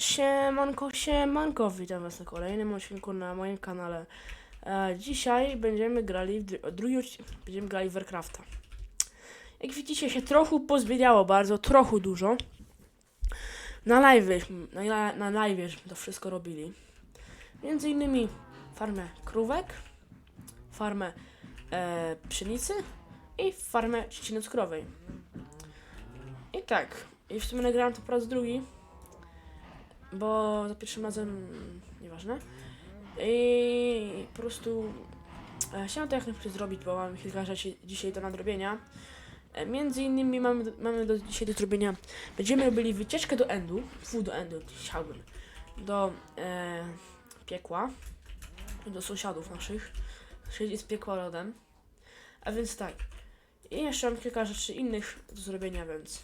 Siemanko, siemanko, witam was na kolejnym odcinku na moim kanale. E, dzisiaj będziemy grali w dru- drugi będziemy grali w Warcrafta. Jak widzicie się trochę pozmieniało bardzo, trochę dużo. Na live, na, na live to wszystko robili. Między innymi farmę krówek, farmę e, pszenicy i farmę trzciny cukrowej. I tak, i w sumie nagrałem to po raz drugi bo za pierwszym razem nieważne. I po prostu e, chciałem to jak najszybciej zrobić, bo mam kilka rzeczy dzisiaj do nadrobienia. E, między innymi mamy, mamy do, dzisiaj do zrobienia. Będziemy robili wycieczkę do Endu, fu do Endu, chciałbym, do e, piekła, do sąsiadów naszych, czyli z piekła rodem. A więc tak. I jeszcze mam kilka rzeczy innych do zrobienia, więc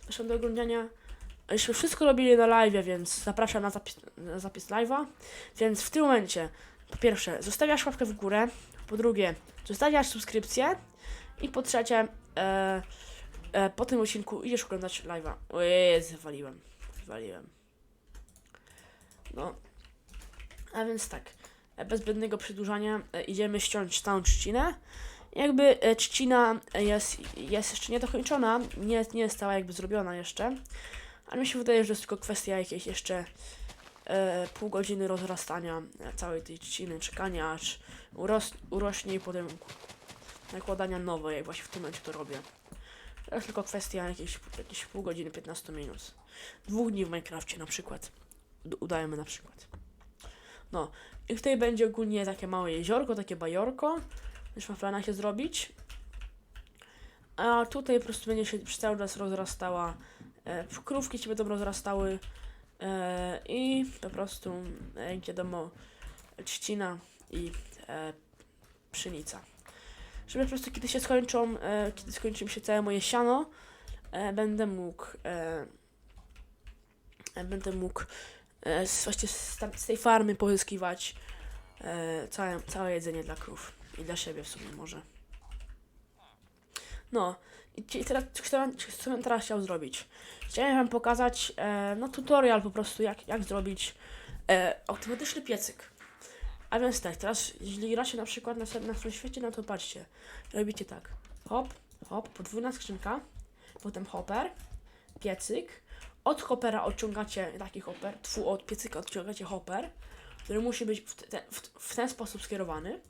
zapraszam do oglądania. Myśmy wszystko robili na live, więc zapraszam na zapis, na zapis live'a. Więc w tym momencie, po pierwsze, zostawiasz łapkę w górę, po drugie, zostawiasz subskrypcję i po trzecie, e, e, po tym odcinku idziesz oglądać live'a. Ojej, zwaliłem, zwaliłem. No, a więc tak, e, bez zbędnego przedłużania e, idziemy ściąć tą trzcinę. Jakby e, trzcina jest, jest jeszcze niedokończona, nie, nie jest jakby zrobiona jeszcze. Ale mi się wydaje, że to jest tylko kwestia jakiejś jeszcze e, pół godziny rozrastania e, całej tej trzciny, czekania aż uros, urośnie i potem nakładania nowej, jak właśnie w tym momencie to robię. To jest tylko kwestia jakiejś, jakiejś pół godziny, 15 minut. Dwóch dni w Minecrafcie na przykład. D- udajemy na przykład. No. I tutaj będzie ogólnie takie małe jeziorko, takie bajorko. Już mam w planach je zrobić. A tutaj po prostu będzie się przez cały czas rozrastała krówki się będą rozrastały e, i po prostu, e, wiadomo, trzcina i e, pszenica. Żeby po prostu kiedy się skończą, e, kiedy skończy mi się całe moje siano, e, będę mógł e, e, będę mógł e, właśnie z, tej farmy pozyskiwać e, całe, całe jedzenie dla krów i dla siebie w sumie może. No, i teraz co, co bym teraz chciał zrobić? Chciałem wam pokazać e, no tutorial po prostu jak, jak zrobić e, automatyczny piecyk. A więc tak, teraz jeśli gracie na przykład na, na swoim świecie, no to patrzcie. Robicie tak. Hop, hop, podwójna skrzynka, potem hopper, piecyk. Od hoppera odciągacie taki hopper, tfu, od piecyka odciągacie hopper, który musi być w, te, w, w ten sposób skierowany.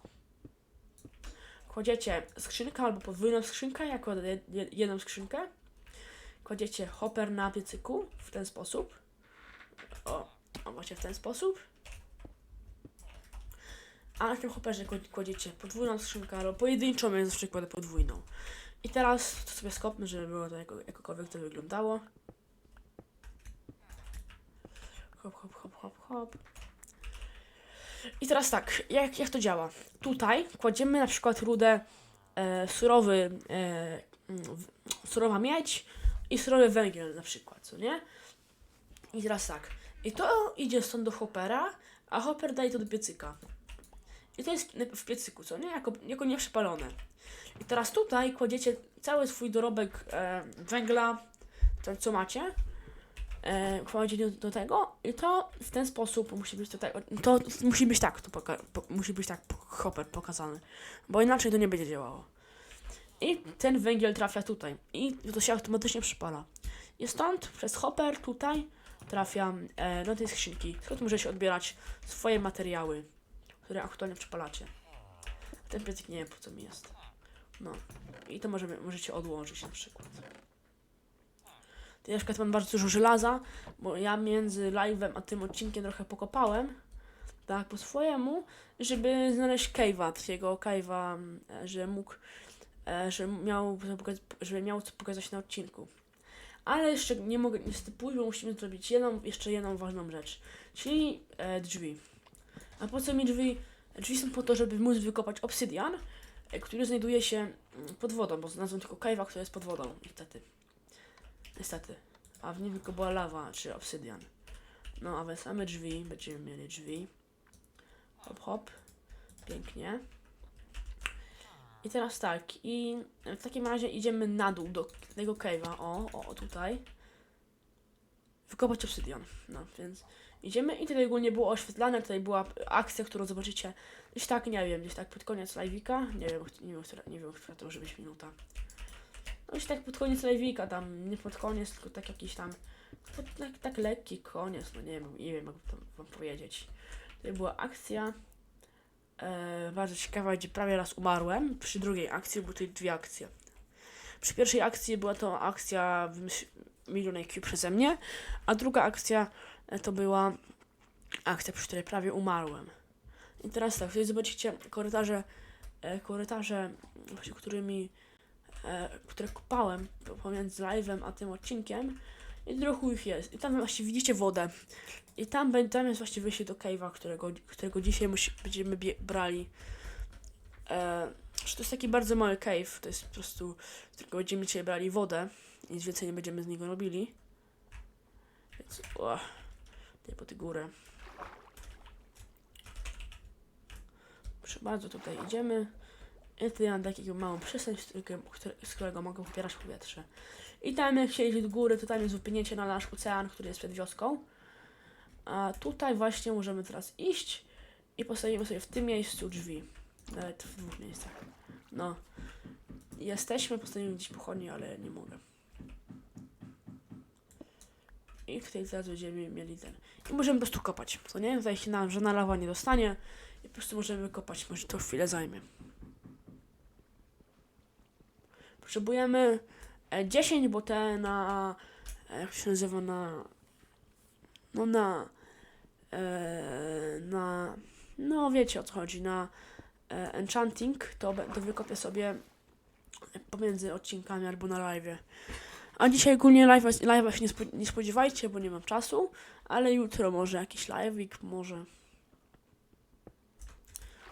Kładziecie skrzynkę albo podwójną skrzynkę jako jed- jed- jedną skrzynkę kładziecie hopper na piecyku w ten sposób. O, o właśnie w ten sposób. A na tym hopperze kład- kładziecie podwójną skrzynkę albo pojedynczą, więc na przykład podwójną. I teraz to sobie skopmy, żeby było to jako, jakokolwiek to wyglądało. Hop, hop, hop, hop, hop. I teraz tak, jak, jak to działa? Tutaj kładziemy na przykład rudę e, surowy, e, surowa miedź, i surowy węgiel na przykład, co nie? I teraz tak. I to idzie stąd do hoppera, a hopper daje to do piecyka. I to jest w piecyku, co nie? Jako, jako nieprzepalone. I teraz tutaj kładziecie cały swój dorobek e, węgla, to co macie, e, kładziecie do, do tego i to w ten sposób musi być tutaj, to musi być tak, to poka- po, musi być tak hopper pokazany, bo inaczej to nie będzie działało. I ten węgiel trafia tutaj. I to się automatycznie przypala. I stąd przez hopper tutaj trafia e, do tej skrzynki. Skąd możecie odbierać swoje materiały, które aktualnie przypalacie. Ten piecyk nie wiem po co mi jest. No. I to możemy, możecie odłożyć na przykład. Ja na przykład mam bardzo dużo żelaza, bo ja między live'em a tym odcinkiem trochę pokopałem. Tak, po swojemu, żeby znaleźć cave'a, takiego cave'a, e, że mógł e, że miał, żeby miał co pokazać na odcinku. Ale jeszcze nie mogę, niestety później musimy zrobić jedną, jeszcze jedną ważną rzecz, czyli e, drzwi. A po co mi drzwi? Drzwi są po to, żeby móc wykopać obsydian, który znajduje się mm, pod wodą, bo znalazłem tylko cave'a, który jest pod wodą, niestety. Niestety. A w nim tylko była lawa, czy obsydian. No, a więc same drzwi, będziemy mieli drzwi. Hop, hop. Pięknie. I teraz tak, i w takim razie idziemy na dół do tego cave'a, o, o, tutaj. wykopać obsydian. No, więc idziemy i tutaj ogólnie było oświetlane, tutaj była akcja, którą zobaczycie gdzieś tak, nie wiem, gdzieś tak pod koniec live'ika, nie wiem, nie wiem, która, nie wiem, to może być minuta. No gdzieś tak pod koniec live'ika, tam, nie pod koniec, tylko tak jakiś tam, pod, tak, tak lekki koniec, no nie wiem, nie wiem, jak to wam powiedzieć. Tutaj była akcja, e, bardzo ciekawa, gdzie prawie raz umarłem, przy drugiej akcji były tutaj dwie akcje. Przy pierwszej akcji była to akcja milion IQ przeze mnie, a druga akcja e, to była akcja, przy której prawie umarłem. I teraz tak, tutaj zobaczycie korytarze, e, korytarze, którymi, które kopałem po- pomiędzy live'em a tym odcinkiem. I trochę ich jest. I tam właśnie widzicie wodę. I tam, tam jest właśnie wyjście do cave'a, którego, którego dzisiaj musi, będziemy brali. E, to jest taki bardzo mały cave, to jest po prostu, którego będziemy dzisiaj brali wodę. Nic więcej nie będziemy z niego robili. Więc, o, tutaj po tę górę. Proszę bardzo, tutaj idziemy. I tutaj mam takiego małą przystań, z którego, mogę popierać powietrze. I tam jak się idzie do góry, to tam jest wypłynięcie na nasz ocean, który jest przed wioską. A tutaj właśnie możemy teraz iść i postawimy sobie w tym miejscu drzwi. Nawet w dwóch miejscach. No. Jesteśmy, postawimy gdzieś pochodnie, ale nie mogę. I tutaj zaraz będziemy mieli ten. I możemy po prostu kopać, co nie? Tutaj się nam żadna lawa nie dostanie. I po prostu możemy kopać, może to chwilę zajmie. Potrzebujemy e, 10, bo te na. e, Jak się nazywa na. No na. E, na. No wiecie o co chodzi, na e, enchanting, to, to wykopię sobie pomiędzy odcinkami albo na live. A dzisiaj ogólnie live'a live się nie, spo, nie spodziewajcie, bo nie mam czasu, ale jutro może jakiś live'ik, może.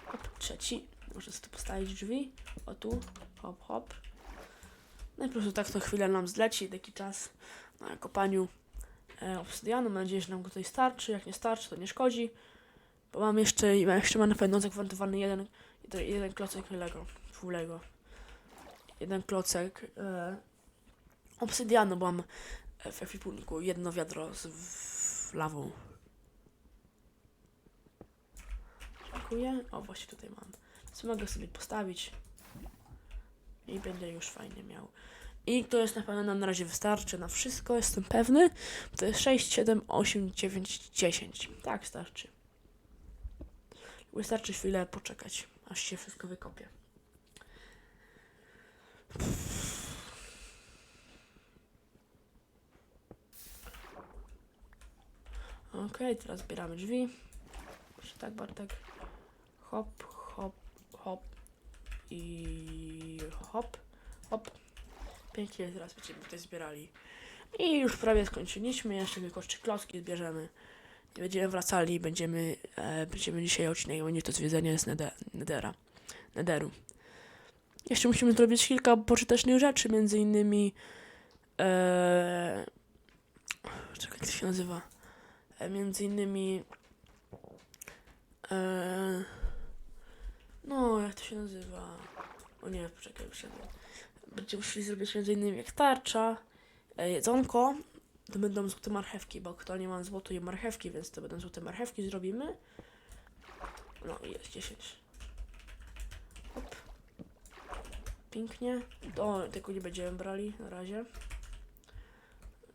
Hop, trzeci. Muszę sobie postawić drzwi. O tu. Hop, hop. No i po prostu tak to chwilę nam zleci, taki czas na kopaniu e, obsydianu. Mam nadzieję, że nam go tutaj starczy. Jak nie starczy, to nie szkodzi. Bo mam jeszcze, jeszcze mam na pewno zagwarantowany jeden, jeden, jeden klocek Lego, full Lego. Jeden klocek e, obsydianu, bo mam w ekwipunku jedno wiadro z w, lawą. Dziękuję. O, właśnie tutaj mam. Więc mogę sobie postawić i będę już fajnie miał. I to jest na pewno na razie wystarczy na wszystko, jestem pewny. To jest 6, 7, 8, 9, 10. Tak, starczy. Wystarczy chwilę poczekać, aż się wszystko wykopie. Okej, teraz zbieramy drzwi. Proszę tak, Bartek. Hop, hop, hop. I hop, hop. Pięknie, teraz będziemy tutaj zbierali. I już prawie skończyliśmy, jeszcze tylko trzy klocki zbierzemy. Będziemy wracali będziemy, e, będziemy dzisiaj odcinek, będzie to zwiedzenie z Nede, Nedera, Nederu. Jeszcze musimy zrobić kilka pożytecznych rzeczy, między innymi e, czekaj, jak to się nazywa? E, między innymi e, no, jak to się nazywa? O nie, poczekaj, nie wiem. Będziemy musieli zrobić między innymi jak tarcza, e, jedzonko, to będą złote marchewki, bo aktualnie mam złotą marchewki, więc to będą złote marchewki, zrobimy. No i jest 10. Hop. Pięknie. To tego nie będziemy brali na razie.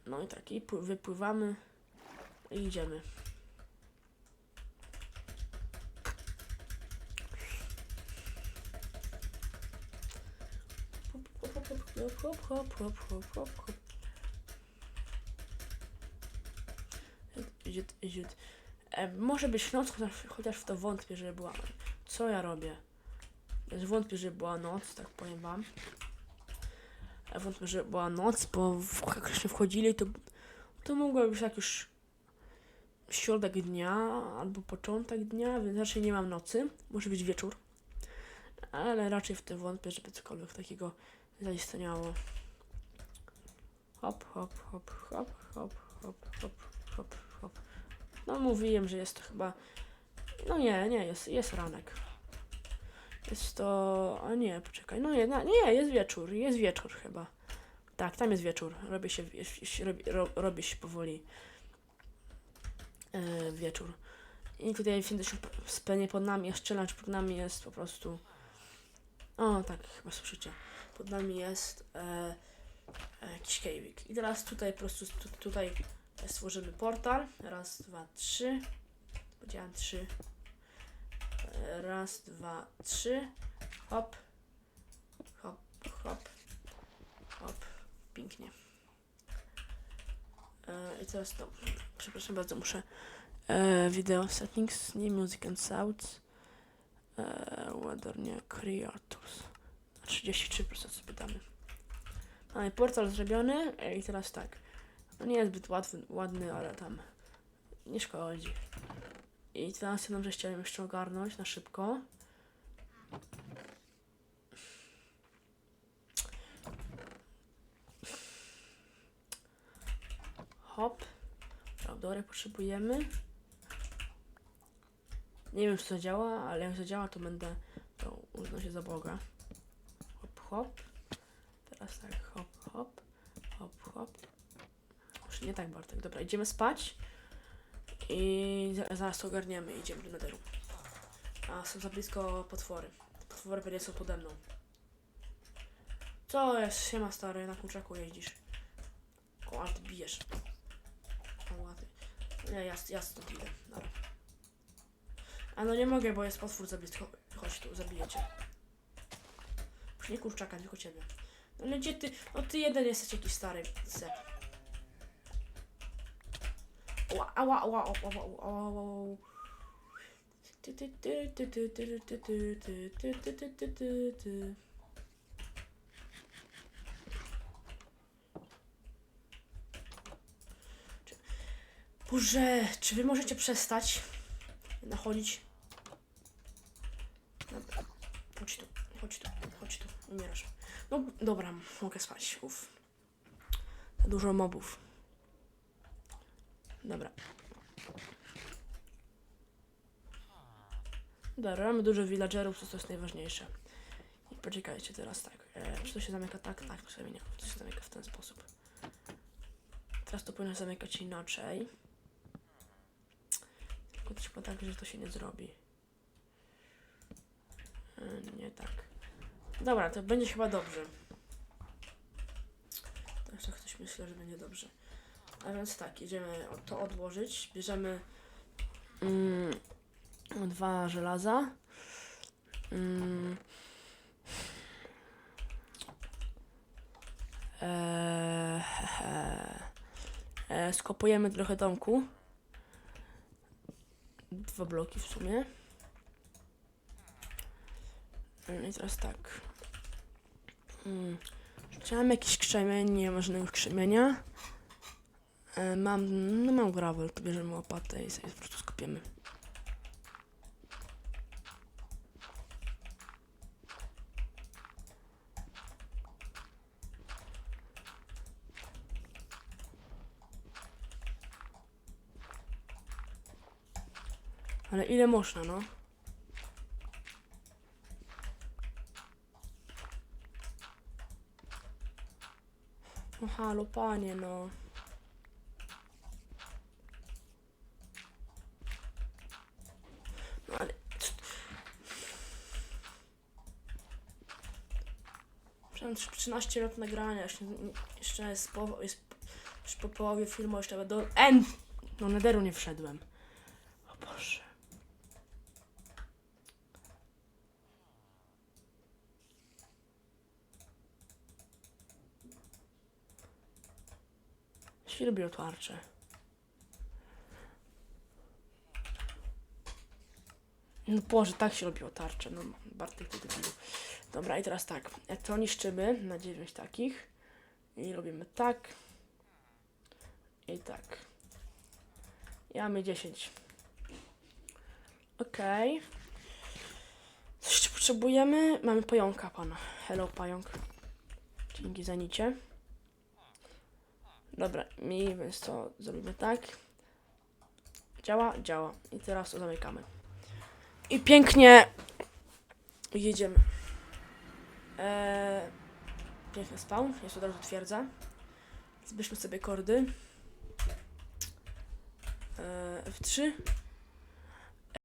No i tak, i pły- wypływamy i idziemy. hop, hop, hop, hop, hop, hop, hop. Ziut, ziut. E, może być noc, chociaż, chociaż w to wątpię, że była. Co ja robię? Wątpię, że była noc, tak powiem wam. E, wątpię, że była noc, bo w, jak się wchodzili, to, to mogło być tak już środek dnia albo początek dnia, więc raczej nie mam nocy. Może być wieczór. Ale raczej w to wątpię, żeby cokolwiek takiego zaistniało. Hop, hop, hop, hop, hop, hop, hop, hop, hop. No mówiłem, że jest to chyba... No nie, nie, jest, jest ranek. Jest to... A nie, poczekaj. No nie, nie, jest wieczór, jest wieczór chyba. Tak, tam jest wieczór. Robi się, robi, ro, robi się powoli e, wieczór. I tutaj się spenie pod nami, jest challenge pod nami jest po prostu... O, tak, chyba słyszycie. Pod nami jest e, e, jakiś cave'ik. I teraz tutaj po prostu, tu, tutaj stworzymy portal. Raz, dwa, trzy. Powiedziałem trzy. E, Raz, dwa, trzy. Hop. Hop, hop. Hop. Pięknie. E, I teraz to. Przepraszam bardzo, muszę. E, video settings, nie music and sounds. E, ładarnia creators. Na 33% sobie damy. Mamy portal zrobiony e, i teraz tak. No nie jest zbyt łatwy, ładny, ale tam nie szkodzi. I teraz jedną rzecz chciałem jeszcze ogarnąć na szybko. Hop. Trapdory potrzebujemy. Nie wiem, czy to działa, ale jak to działa, to będę to uznał się za Boga. Hop, hop. Teraz tak, hop, hop, hop, hop. Już nie tak, Bartek. Dobra, idziemy spać. I za- zaraz to ogarniemy idziemy do netheru. A, są za blisko potwory. Potwory pewnie są pode mną. Co jest? Siema stary, na kurczaku jeździsz. O, ale ty bijesz. O, ty. Nie, ja, ja stąd idę. Dobra. A no nie mogę, bo jest potwór za blisko. Chodź tu, zabiję cię. Już nie kurczaka, tylko ciebie. No ale gdzie ty? No ty jeden jesteś jakiś stary. Sep. Ała, ała, ała, ała, ała, ała, Boże, czy wy możecie przestać nachodzić? Dobra, chodź tu, chodź tu, chodź tu, umierasz. No dobra, mogę spać, uff. Za dużo mobów. Dobra. Dobra, mamy dużo villagerów, to, jest najważniejsze. I poczekajcie teraz tak. E, czy to się zamyka tak? Tak, się zamyka, to się zamyka w ten sposób. Teraz to powinno zamykać inaczej. To chyba tak, że to się nie zrobi. E, nie tak. Dobra, to będzie chyba dobrze. Tak, tak coś myślę, że będzie dobrze. A więc tak, idziemy to odłożyć. Bierzemy mm, dwa żelaza. Mm, eee, e, skopujemy trochę domku. Dwa bloki w sumie. Mm, I teraz tak. Mm, Chciałem jakiś krzemień, nie ma żadnego krzemienia. E, mam, no mam gravel, to bierzemy łopatę i sobie po prostu skopiemy. Ale ile można, no? No halo, panie, no. No ale... Przynajmniej 13 lat nagrania, jeszcze, jeszcze jest, po, jest po połowie filmu, jeszcze będę... End! No, nederu nie wszedłem. Się lubią tarcze. No Boże, tak się robiło tarcze. No, Bartek to debilu. Dobra, i teraz tak. To niszczymy na 9 takich. I robimy tak. I tak. I mamy 10. Okej. Co jeszcze potrzebujemy? Mamy pająka pana. Hello, pająk. Dzięki za nicie. Dobra, mi więc to zrobimy tak. Działa? Działa. I teraz to zamykamy. I pięknie jedziemy. Eee, piękny spawn, jest od razu twierdza. Zbierzmy sobie kordy. Eee, F3.